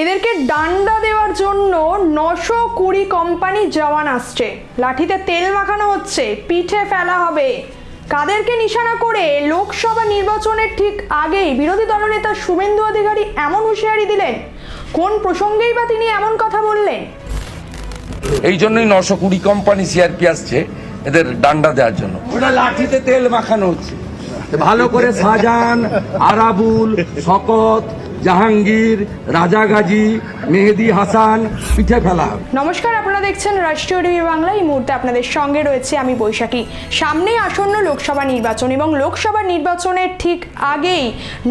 এদেরকে ডান্ডা দেওয়ার জন্য নশো কুড়ি কোম্পানি জওয়ান আসছে। লাঠিতে তেল মাখানো হচ্ছে পিঠে ফেলা হবে। কাদেরকে নিশানা করে লোকসভা নির্বাচনের ঠিক আগেই বিরোধী দলনেতা শুভেন্দু অধিকারী এমন হুঁশিয়ারি দিলেন? কোন প্রসঙ্গেই বা তিনি এমন কথা বললেন? এই জন্যই নশো কুড়ি কোম্পানি সিআরপি আসছে এদের ডান্ডা দেওয়ার জন্য। ওটা লাঠিতে তেল মাখানো হচ্ছে। ভালো করে শাহজাহান আরাবুল শকত জাহাঙ্গীর, রাজা গাজী, মেহেদি হাসান, পিঠে ফেলা। নমস্কার, আপনারা দেখছেন রাষ্ট্রীয় টিভি বাংলা। এই মুহূর্তে আপনাদের সঙ্গে রয়েছে আমি বৈশাখী। সামনেই আসন্ন লোকসভা নির্বাচন এবং লোকসভা নির্বাচনের ঠিক আগেই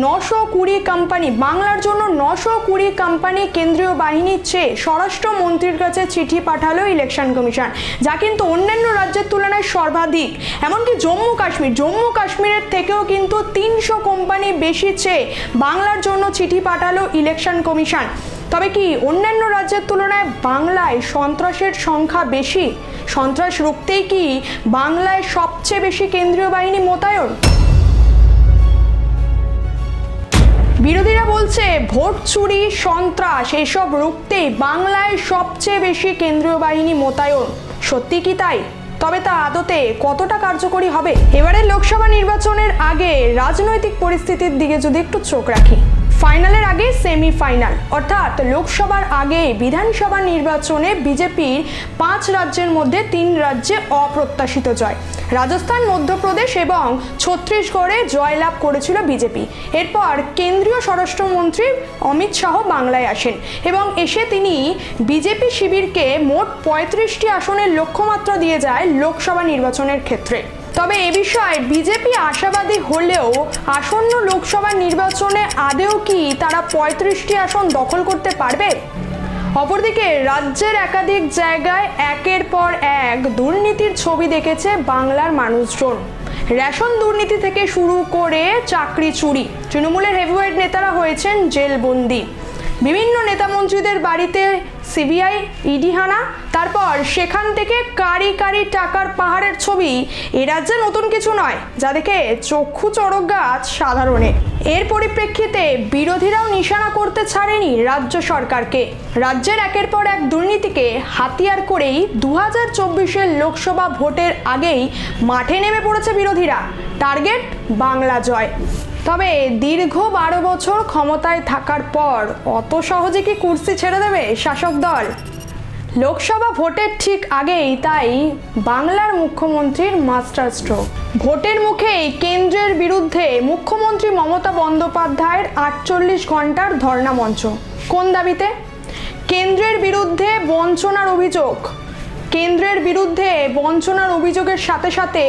নশো কুড়ি কোম্পানি বাংলার জন্য নশো কুড়ি কোম্পানি কেন্দ্রীয় বাহিনীর চেয়ে স্বরাষ্ট্রমন্ত্রীর কাছে চিঠি পাঠালো ইলেকশন কমিশন যা কিন্তু অন্যান্য রাজ্যের তুলনায় সর্বাধিক। এমনকি জম্মু কাশ্মীর, জম্মু কাশ্মীরের থেকেও কিন্তু তিনশো কোম্পানি বেশি চেয়ে বাংলার জন্য চিঠি পাঠালো ইলেকশন কমিশন তবে কি অন্যান্য রাজ্যের তুলনায় বাংলায় সন্ত্রাসের সংখ্যা বেশি? সন্ত্রাস রুখতেই কি বাংলায় সবচেয়ে বেশি কেন্দ্রীয় বাহিনী মোতায়ন? বিরোধীরা বলছে, ভোট চুরি, সন্ত্রাস, এসব রুখতেই বাংলায় সবচেয়ে বেশি কেন্দ্রীয় বাহিনী মোতায়ন। সত্যি কি তাই? তবে তা আদতে কতটা কার্যকরী হবে? এবারে লোকসভা নির্বাচনের আগে রাজনৈতিক পরিস্থিতির দিকে যদি একটু চোখ রাখি। ফাইনালের আগে সেমিফাইনাল, অর্থাৎ লোকসভার আগে বিধানসভা নির্বাচনে বিজেপির পাঁচ রাজ্যের মধ্যে তিন রাজ্যে অপ্রত্যাশিত জয়। রাজস্থান, মধ্যপ্রদেশ এবং ছত্তিশগড়ে জয়লাভ করেছিল বিজেপি। এরপর কেন্দ্রীয় স্বরাষ্ট্রমন্ত্রী অমিত শাহ বাংলায় আসেন এবং এসে তিনি বিজেপি শিবিরকে মোট পঁয়ত্রিশটি আসনের লক্ষ্যমাত্রা দিয়ে যায় লোকসভা নির্বাচনের ক্ষেত্রে। তবে এ বিষয়ে বিজেপি আশাবাদী হলেও আসন্ন লোকসভা নির্বাচনে আদেও কি তারা পঁয়ত্রিশটি আসন দখল করতে পারবে? অপরদিকে রাজ্যের একাধিক জায়গায় একের পর এক দুর্নীতির ছবি দেখেছে বাংলার মানুষজন। রেশন দুর্নীতি থেকে শুরু করে চাকরি চুরি। তৃণমূলের হেভিওয়েট নেতারা হয়েছেন জেলবন্দি। বিভিন্ন নেতামন্ত্রীদের বাড়িতে সিবিআই, ইডি হানা, তারপর সেখান থেকে কারি কারি টাকার পাহাড়ের ছবি। এ রাজ্যে নতুন কিছু নয়, যা দেখে চক্ষু চড়ক গাছ সাধারণে। এর পরিপ্রেক্ষিতে বিরোধীরাও নিশানা করতে ছাড়েনি রাজ্য সরকারকে। রাজ্যের একের পর এক দুর্নীতিকে হাতিয়ার করেই দু হাজার চব্বিশের লোকসভা ভোটের আগেই মাঠে নেমে পড়েছে বিরোধীরা। টার্গেট বাংলা জয়। তবে দীর্ঘ বারো বছর ক্ষমতায় থাকার পর অত সহজে কি কুর্সি ছেড়ে দেবে শাসক দল? লোকসভা ভোটের ঠিক আগেই তাই বাংলার মুখ্যমন্ত্রীর মাস্টার স্ট্রোক। ভোটের মুখেই কেন্দ্রের বিরুদ্ধে মুখ্যমন্ত্রী মমতা বন্দ্যোপাধ্যায়ের আটচল্লিশ ঘণ্টার ধর্ণা মঞ্চ। কোন দাবিতে? কেন্দ্রের বিরুদ্ধে বঞ্চনার অভিযোগ। কেন্দ্রের বিরুদ্ধে বঞ্চনার অভিযোগের সাথে সাথে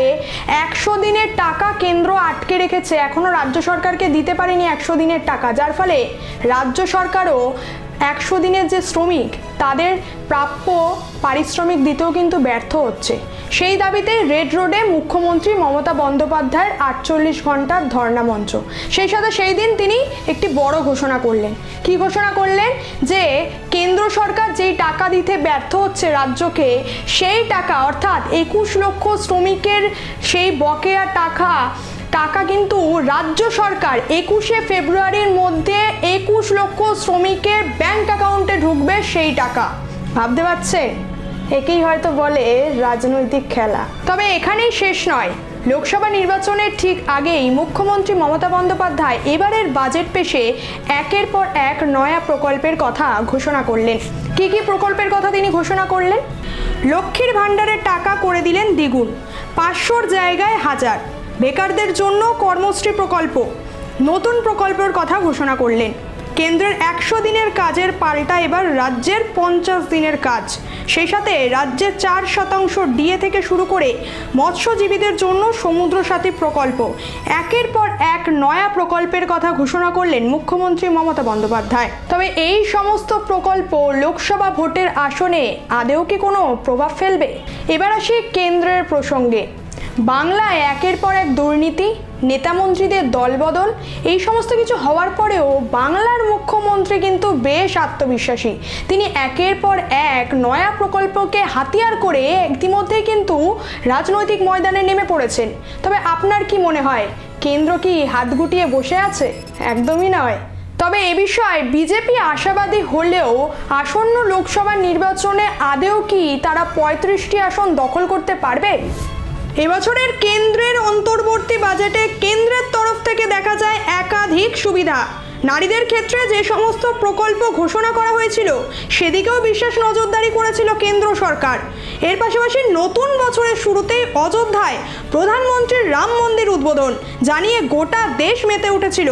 একশো দিনের টাকা কেন্দ্র আটকে রেখেছে। এখনও রাজ্য সরকারকে দিতে পারেনি একশো দিনের টাকা। যার ফলে রাজ্য সরকারও একশো দিনের যে শ্রমিক, তাদের প্রাপ্য পারিশ্রমিক দিতেও কিন্তু ব্যর্থ হচ্ছে। সেই দাবিতে রেড রোডে মুখ্যমন্ত্রী মমতা বন্দ্যোপাধ্যায়ের আটচল্লিশ ঘণ্টার ধর্ণা মঞ্চ। সেই সাথে সেই দিন তিনি একটি বড় ঘোষণা করলেন। কি ঘোষণা করলেন? যে কেন্দ্র সরকার যেই টাকা দিতে ব্যর্থ হচ্ছে রাজ্যকে, সেই টাকা, অর্থাৎ একুশ লক্ষ শ্রমিকের সেই বকেয়া টাকা টাকা কিন্তু রাজ্য সরকার একুশে ফেব্রুয়ারির মধ্যে একুশ লক্ষ শ্রমিকের ব্যাংক অ্যাকাউন্টে ঢুকবে সেই টাকা। ভাবতে পারছেন একেই হয়তো বলে রাজনৈতিক খেলা। তবে এখানেই শেষ নয়। লোকসভা নির্বাচনের ঠিক আগেই মুখ্যমন্ত্রী মমতা বন্দ্যোপাধ্যায় এবারের বাজেট পেশে একের পর এক নয়া প্রকল্পের কথা ঘোষণা করলেন। কি কি প্রকল্পের কথা তিনি ঘোষণা করলেন? লক্ষ্মীর ভাণ্ডারের টাকা করে দিলেন দ্বিগুণ, পাঁচশোর জায়গায় হাজার। বেকারদের জন্য কর্মশ্রী প্রকল্প, নতুন প্রকল্পের কথা ঘোষণা করলেন। কেন্দ্রের একশো দিনের কাজের পাল্টা এবার রাজ্যের পঞ্চাশ দিনের কাজ। সেই সাথে রাজ্যের চার শতাংশ ডিএ থেকে শুরু করে মৎস্যজীবীদের জন্য সমুদ্র সাথী প্রকল্প। একের পর এক নয়া প্রকল্পের কথা ঘোষণা করলেন মুখ্যমন্ত্রী মমতা বন্দ্যোপাধ্যায়। তবে এই সমস্ত প্রকল্প লোকসভা ভোটের আসনে আদেও কি কোনো প্রভাব ফেলবে? এবার আসি কেন্দ্রের প্রসঙ্গে। বাংলায় একের পর এক দুর্নীতি নেতামন্ত্রীদের দলবদল, এই সমস্ত কিছু হওয়ার পরেও বাংলার মুখ্যমন্ত্রী কিন্তু বেশ আত্মবিশ্বাসী। তিনি একের পর এক নয়া প্রকল্পকে হাতিয়ার করে ইতিমধ্যেই কিন্তু রাজনৈতিক ময়দানে নেমে পড়েছেন। তবে আপনার কি মনে হয়, কেন্দ্র কি হাত গুটিয়ে বসে আছে? একদমই নয়। তবে এ বিষয়ে বিজেপি আশাবাদী হলেও আসন্ন লোকসভা নির্বাচনে আদেও কি তারা পঁয়ত্রিশটি আসন দখল করতে পারবে? এবছরের কেন্দ্রের অন্তর্বর্তী বাজেটে কেন্দ্রের তরফ থেকে দেখা যায় একাধিক সুবিধা। নারীদের ক্ষেত্রে যে সমস্ত প্রকল্প ঘোষণা করা হয়েছিল, সেদিকেও বিশেষ নজরদারি করেছিল কেন্দ্র সরকার। এর পাশাপাশি নতুন বছরের শুরুতেই অযোধ্যায় প্রধানমন্ত্রীর রাম মন্দির উদ্বোধন জানিয়ে গোটা দেশ মেতে উঠেছিল।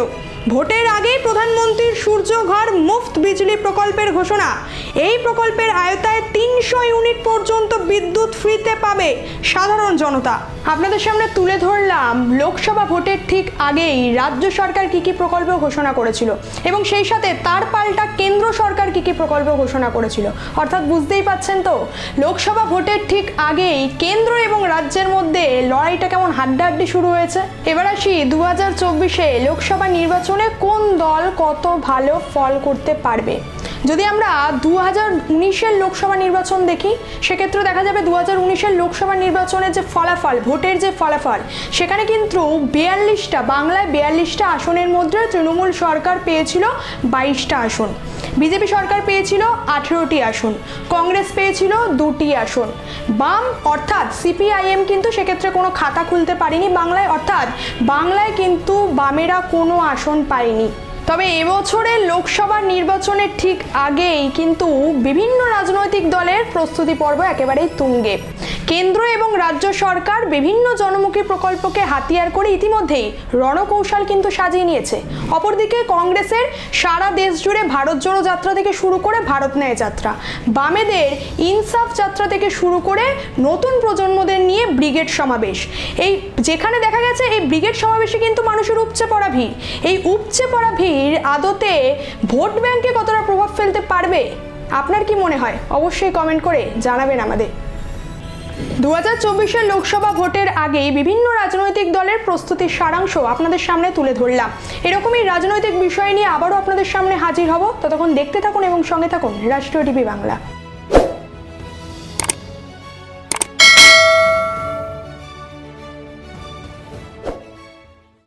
ভোটের আগেই প্রধানমন্ত্রীর সূর্যঘর মুফত বিজলি প্রকল্পের ঘোষণা। এই প্রকল্পের আয়তায় তিনশো ইউনিট পর্যন্ত বিদ্যুৎ ফ্রিতে পাবে সাধারণ জনতা। আপনাদের সামনে তুলে ধরলাম, লোকসভা ভোটের ঠিক আগেই রাজ্য সরকার কি কি প্রকল্প ঘোষণা করেছিল এবং সেই সাথে তার পাল্টা কেন্দ্র সরকার কি কি প্রকল্প ঘোষণা করেছিল। অর্থাৎ বুঝতেই পাচ্ছেন তো, লোকসভা ভোটের ঠিক আগেই কেন্দ্র এবং রাজ্যের মধ্যে লড়াইটা কেমন হাড্ডাহাড্ডি শুরু হয়েছে? এবার আসি দু হাজার চব্বিশে লোকসভা নির্বাচনে কোন দল কত ভালো ফল করতে পারবে? যদি আমরা দু হাজার উনিশের লোকসভা নির্বাচন দেখি সেক্ষেত্রে দেখা যাবে দু হাজার উনিশের লোকসভা নির্বাচনের যে ফলাফল, ভোটের যে ফলাফল, সেখানে কিন্তু বিয়াল্লিশটা, বাংলায় বিয়াল্লিশটা আসনের মধ্যে তৃণমূল সরকার পেয়েছিল বাইশটা আসন। বিজেপি সরকার পেয়েছিল আঠেরোটি আসন, কংগ্রেস পেয়েছিল দুটি আসন। বাম, অর্থাৎ সিপিআইএম কিন্তু সেক্ষেত্রে কোনো খাতা খুলতে পারেনি বাংলায়, অর্থাৎ বাংলায় কিন্তু বামেরা কোনো আসন পায়নি। তবে এবছরের লোকসভা নির্বাচনের ঠিক আগেই কিন্তু বিভিন্ন রাজনৈতিক দলের প্রস্তুতি পর্ব একেবারেই তুঙ্গে। কেন্দ্র এবং রাজ্য সরকার বিভিন্ন জনমুখী প্রকল্পকে হাতিয়ার করে ইতিমধ্যেই রণকৌশল কিন্তু সাজিয়ে নিয়েছে। অপরদিকে কংগ্রেসের সারা দেশ জুড়ে ভারত জোড়ো যাত্রা থেকে শুরু করে ভারত ন্যায় যাত্রা। বামেদের ইনসাফ যাত্রা থেকে শুরু করে নতুন প্রজন্মদের নিয়ে ব্রিগেড সমাবেশ। এই যেখানে দেখা গেছে, এই ব্রিগেড সমাবেশে কিন্তু মানুষের উপচে পড়া ভিড়। এই উপচে পড়া ভিড় আদতে ভোট ব্যাংকে কতটা প্রভাব ফেলতে পারবে? আপনার কি মনে হয়? অবশ্যই কমেন্ট করে জানাবেন আমাদের। দু হাজার চব্বিশের লোকসভা ভোটের আগেই বিভিন্ন রাজনৈতিক দলের প্রস্তুতির সারাংশ আপনাদের সামনে তুলে ধরলাম। এরকমই রাজনৈতিক বিষয় নিয়ে আবারও আপনাদের সামনে হাজির হব। ততক্ষণ দেখতে থাকুন এবং সঙ্গে থাকুন রাষ্ট্রীয় টিভি বাংলা।